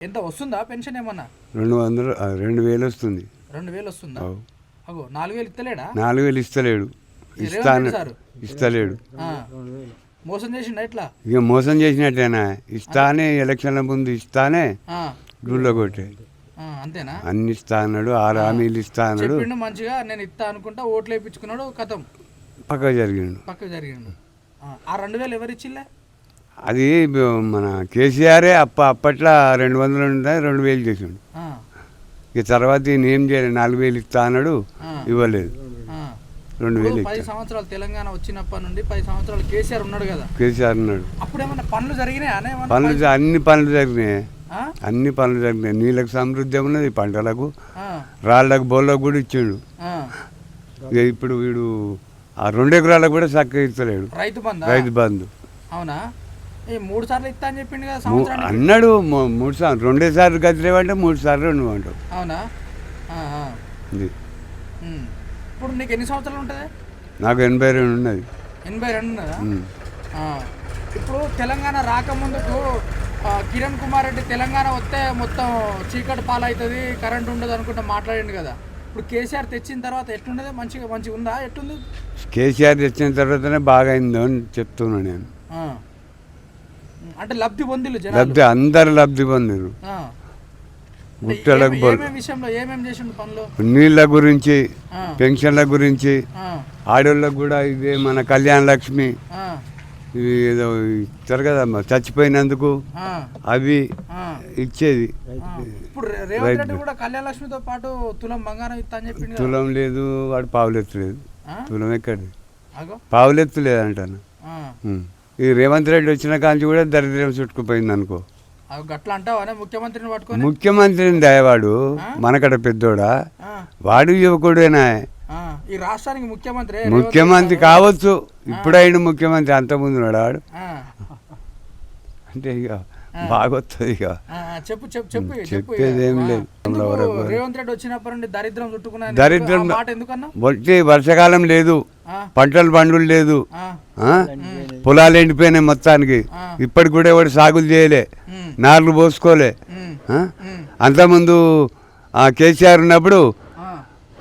ఎంత వస్తుందా పెన్షన్ ఏమన్నా? రెండు వందలు ఆ, రెండు వేలు వస్తుంది. రెండు వేలు వస్తుందా? అవు. అగో నాలుగు వేలు ఇస్తలేడా? నాలుగు వేలు ఇస్తలేడు. ఇస్తాను. సారు? ఇస్తలేడు. ఆ. మోసం చేసిండా ఎట్లా? ఇక మోసం చేసినట్టేనా? ఇస్తానే ఎలక్షన్ల ముందు ఇస్తానే ఆ. గుళ్ళో కొట్టే. ఆ, అంతేనా? అన్ని ఇస్తా అన్నాడు ఆరు హామీలు ఇస్తా అన్నాడు. చెప్పిండు మంచిగా నేను ఇస్తా అనుకుంటా ఓట్లు వేయించుకున్నాడు కథం. పక్క జరిగిండు. పక్కకు జరిగిండు. ఆ, ఆ రెండు వేలు ఎవరు ఇచ్చిల్లే అది మన కేసీఆరే అప్ప అప్పట్లో రెండు వందలు ఉంటే రెండు వేలు చేసిండు. ఇక తర్వాత ఈయన ఏం చేయలేదు నాలుగు వేలు ఇస్తా అన్నాడు. ఇవ్వలేదు. రెండు వేలు పది సంవత్సరాలు తెలంగాణ వచ్చినప్పటి నుండి పది సంవత్సరాలు కేసీఆర్ ఉన్నాడు కదా. కేసీఆర్ అన్నాడు అప్పుడు ఏమన్నా పనులు జరిగినాయా? పనులు అన్ని పనులు జరిగినాయి? అన్ని పనులు జరిగినాయి. నీళ్ళకి సమృద్ధి ఉన్నది పంటలకు. రాళ్ళకు బోళ్ళకు కూడా ఇచ్చిండు. ఇప్పుడు వీడు ఆ రెండు ఎకరాలకు కూడా చక్కగా ఇస్తలేడు. రైతు బంధా? రైతు బంధు. అవునా? మూడు సార్లు ఇస్తా అని చెప్పిండు కదా సంవత్సరానికి? అన్నాడు మూడు సార్లు. రెండే సార్లు గదిలేవంటే మూడు సార్లు నువ్వు అంటావు అవునా. ఇప్పుడు నీకు ఎన్ని సంవత్సరాలు ఉంటుంది? నాకు ఎనభై రెండు ఉన్నది. ఎనభై రెండు ఉన్నదా. ఇప్పుడు తెలంగాణ రాకముందుకు కిరణ్ కుమార్ రెడ్డి తెలంగాణ వస్తే మొత్తం చీకటి పాలవుతుంది కరెంట్ ఉండదు అనుకుంటా మాట్లాడిండు కదా. ఇప్పుడు కేసీఆర్ తెచ్చిన తర్వాత ఎట్లుండదు? మంచిగా మంచిగా ఉందా? ఎట్టుంది కేసీఆర్ తెచ్చిన తర్వాతనే బాగా అయిందో అని చెప్తున్నాను నేను. అంటే లబ్ధి పొందిలు జనాలు లబ్ధి అందరు లబ్ధి పొందిరు. గుట్టలకు నీళ్ళ గురించి. పెన్షన్ల గురించి. ఆడోళ్ళకు కూడా ఇదే మన కళ్యాణ లక్ష్మి ఏదో ఇస్తారు కదమ్మా చచ్చిపోయినందుకు. అవి. ఇచ్చేది తులం లేదు వాడు పావులెత్తలేదు? తులం ఎక్కడి పావులెత్తలేదు అంటాను. ఈ రేవంత్ రెడ్డి వచ్చిన కాంచి కూడా దరిద్రం చుట్టుకుపోయింది అనుకో. అవి గట్ల అంటావా? ముఖ్యమంత్రిని పట్టుకొని? ముఖ్యమంత్రిని దయవాడు మనకడ పెద్దోడా. వాడు యువకుడేనా? ఆ. ఈ రాష్ట్రానికి ముఖ్యమంత్రి ముఖ్యమంత్రి కావచ్చు. ఇప్పుడైన ముఖ్యమంత్రి అంత ముందు వాడు. అంటే ఇక బాగొస్తుంది ఇక. ఆ, చెప్పు చెప్పు చెప్పు చెప్పు చెప్పేది ఏం లేదు. రేవంత్ రెడ్డి వచ్చినప్పటి నుండి దరిద్రం చుట్టుకున్నా దరిద్రం- ఎందుకన్నా? వచ్చి వర్షాకాలం లేదు. పంటలు పండులు లేదు? పొలాలు ఎండిపోయినాయి మొత్తానికి. ఇప్పటికి కూడా ఎవడు సాగులు చేయలే. నార్లు పోసుకోలే. అంతకుముందు ఆ కేసీఆర్ ఉన్నప్పుడు.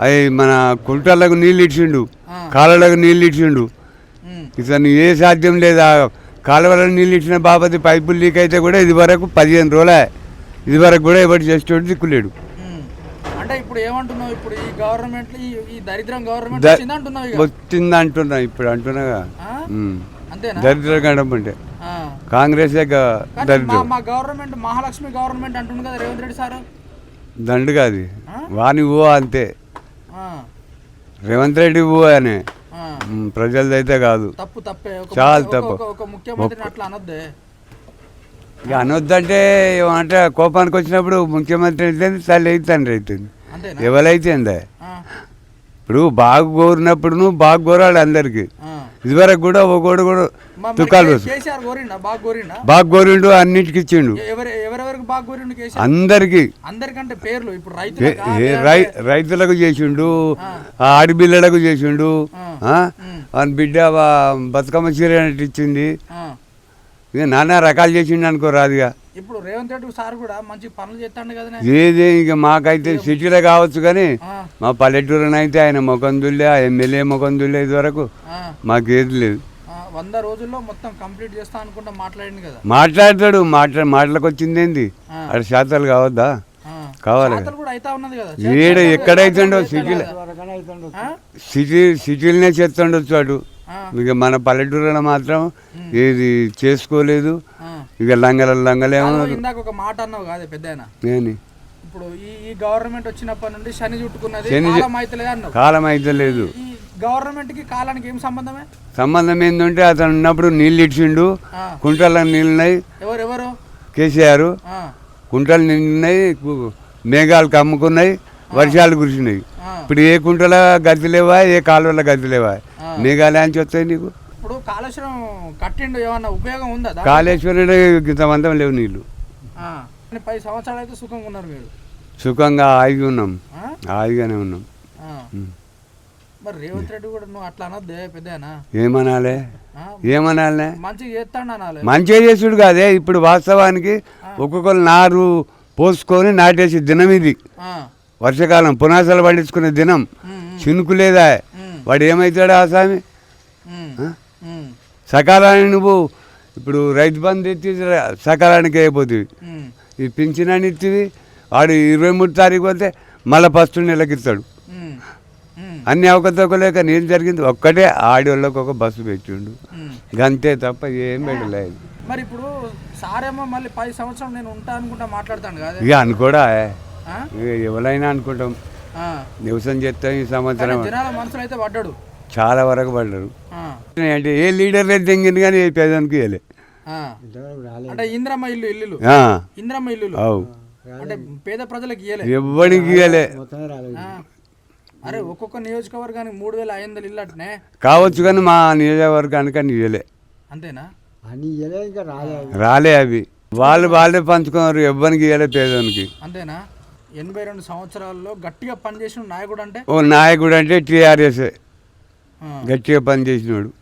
అవి మన కుంటలకు నీళ్ళు ఇచ్చిండు. కాలువలకు నీళ్ళు ఇచ్చిండు. ఇతను ఏ సాధ్యం లేదు. ఆ కాలువలకు నీళ్ళు ఇచ్చిన బాపతి పైపులు లీక్ అయితే కూడా ఇది వరకు పదిహేను రోజులే. ఇది వరకు కూడా ఎవరు చేసేటోడు దిక్కులేడు. అంటే ఇప్పుడు ఏమంటున్నావు? ఇప్పుడు ఈ గవర్నమెంట్ ఈ దరిద్రం గవర్నమెంట్ వచ్చింది అంటున్నా ఇప్పుడు అంటున్నాగా దరిద్రం ఆ. కాంగ్రెసే దరిద్రం. మా గవర్నమెంట్ మహాలక్ష్మి గవర్నమెంట్ అంటుంది కదా రేవంత్ రెడ్డి సార్. దండుగా అది? వాని ఓ అంతే. రేవంత్ రెడ్డి ఓ అనే. ప్రజలదైతే కాదు. తప్పు తప్పే. చాలా తప్పు. ఒక- ఒక ముఖ్యమంత్రిని అట్లా అనొద్దే? ఇక అనొద్దంటే ఏమంటే కోపానికి వచ్చినప్పుడు ముఖ్యమంత్రి అయితే తల్లి అవుతుంది. అంతేనా? ఎవరైతే. ఇప్పుడు బాగా కోరినప్పుడు బాగా కోరాలి అందరికి. ఇదివరకు కూడా ఒకడు కూడా మ- మరి తుకాలు బాగా కోరిండు? అన్నిటికి ఇచ్చిండు. అందరికి. రైతులకా? చేసిండు ఆ. ఆ ఆడపిల్లలకు చేసిండు బిడ్డ బతుకమ్మ చీర ఇచ్చింది. ఇక నానా రకాలు చేసిండు అనుకో రాదుగా. ఇప్పుడు రేవంత్ రెడ్డి సార్ కూడా మంచి పనులు చేస్తాడు కదా ఏది ఇక మాకైతే సిటీలో కావచ్చు కానీ. మా పల్లెటూరునైతే ఆయన ముఖం దుల్లే ఆ ఎమ్మెల్యే ముఖం దుల్లే ఇది వరకు ఆ. మాకేది లేదు వంద రోజుల్లో మొత్తం కంప్లీట్ చేస్తా అనుకుంటా మాట్లాడింది కదా మాట్లాడతాడు మాట్లా మాటలకు వచ్చింది ఏంది. అక్కడ శాతాలు కావద్దా. కావాలి ఏడ ఎక్కడైతుండో సిటీలో? సిటీ సిటీలనే చేస్తుండొచ్చు అటు. ఇక మన పల్లెటూరులో మాత్రం ఏది చేసుకోలేదు. ఇక లంగల లంగలేమో కాదు, ఇందాక ఒక మాట అన్నావు కాదే పెద్ద నేను ఇప్పుడు ఈ ఈ గవర్నమెంట్ వచ్చినప్పటి నుండి శని చుట్టుకున్నది శని చు- కాలం అయితలేదు అన్నావు. కాలం అయితే లేదు. ఈ గవర్నమెంట్కి కాలానికి ఏం సంబంధమే? సంబంధం ఏంటంటే అతను ఉన్నప్పుడు నీళ్ళు ఇచ్చిండు ఆ. కుంటల నీళ్ళున్నాయి ఎవరు ఎవరు? కేసీఆర్. ఆ. కుంటలు నిండినాయి కు- మేఘాలు కమ్ముకున్నాయి వర్షాలు కురిసినాయి. ఆ. ఇప్పుడు ఏ కుంటల గతి లేవా ఏ కాలువల గతి లేవా ఆ. మేఘాలు యాంచి వస్తాయి నీకు. ఇప్పుడు కాళేశ్వరం కట్టిండు ఏమన్నా ఉపయోగం ఉందా? కాళేశ్వరుడు ఇంతమంతం లేవు నీళ్ళు పది సంవత్సరాలు అయితే సుఖంగా ఉన్నారు మీరు. సుఖంగా హాయిగా ఉన్నాం. ఆ? హాయిగానే ఉన్నాం. మరి రేవంత్ రెడ్డి కూడా నువ్వు అట్లా అనొద్దే పెద్దనా ఏమనాలే? ఏమనాలే? మంచిగా చేస్తాడు అనాలి. మంచిగా చేసుడు కాదే ఇప్పుడు వాస్తవానికి ఒక్కొక్కరు నారు పోసుకొని నాటేసి దినం ఇది. వర్షాకాలం పునాసాలు పండించుకునే దినం. చినుకు లేదా? వాడు ఏమవుతాడు ఆ స్వామి సకాలానికి నువ్వు ఇప్పుడు రైతు బంధు ఎత్తి సకాలానికి అయిపోతుంది. ఈ పింఛనాన్ని ఇచ్చివి వాడు ఇరవై మూడు తారీఖు పోతే మళ్ళీ ఫస్ట్ నెలకి ఇస్తాడు అన్ని అవకతవకలేక ఏం జరిగింది ఒక్కటే ఆడోళ్ళకి ఒక బస్సు పెట్టిండు. గంతే తప్ప ఏం పెట్టలేదు. మరి ఇప్పుడు సారేమో మళ్ళీ పది సంవత్సరం నేను ఉంటా అనుకుంటా మాట్లాడతాను కదా. ఇక అనుకోడా? ఎవరైనా అనుకుంటాం. నివసం చేస్తాం ఈ సంవత్సరం. పడ్డాడు. చాలా వరకు పడ్డారు. ఆ, అంటే ఏ లీడర్ లేదు తెంగింది కానీ ఏ పేదనికి ఇవ్వలే ఆ. అంటే ఇంద్రమ్మ ఇల్లు ఇల్లులు. ఆ, ఇంద్రమ్మ ఇల్లులు. అవు. అంటే పేద ప్రజలకు ఇయ్యలే. ఎవ్వడికి ఇవ్వలే. అరే ఒక్కొక్క నియోజకవర్గానికి మూడు వేల ఐదు వందలు ఇల్లు అట్నే. కావచ్చు కానీ మా నియోజకవర్గానికి అని ఇవ్వలే అంతేనా? అని ఇయ్యలే ఇంకా రాలేదు రాలే అవి. వాళ్ళు వాళ్ళే పంచుకున్నారు ఎవ్వరికి ఇవ్వలే పేదోనికి. అంతేనా? ఎనభై రెండు సంవత్సరాల్లో గట్టిగా పనిచేసిన నాయకుడు అంటే? ఓ నాయకుడు అంటే టీఆర్ఎస్ గట్టిగా పనిచేసినాడు.